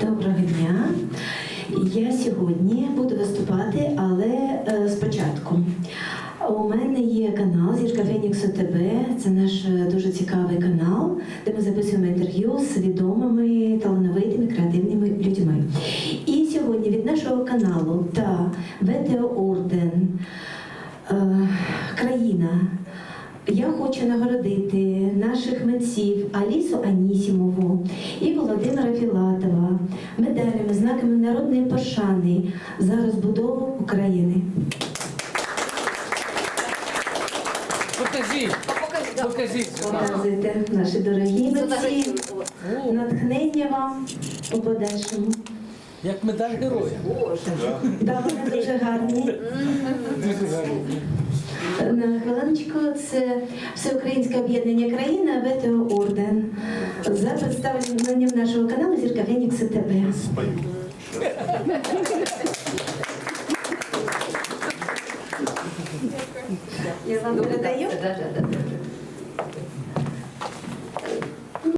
Доброго дня. Я сьогодні буду виступати, але е, спочатку. У мене є канал Зірка Фенікс ОТБ. Це наш е, дуже цікавий канал, де ми записуємо інтерв'ю з відомими, талановитими, креативними людьми. І сьогодні від нашого каналу та ВТО Орден е, країна. Я хочу нагородити наших митців Алісу Анісімову і Володимира Філатова медалями, знаками народної пошани за розбудову України. Покажіть, покажіть. Показуйте наші дорогі митці, натхнення вам у подальшому. Як медаль героя. Боже. Вони дуже гарні. Дуже гарно. На хвилиночку це Всеукраїнське об'єднання країна ВТО Орден за представленням нашого каналу Зірка Фенікс ТБ. Я вам передаю. Да, да, да.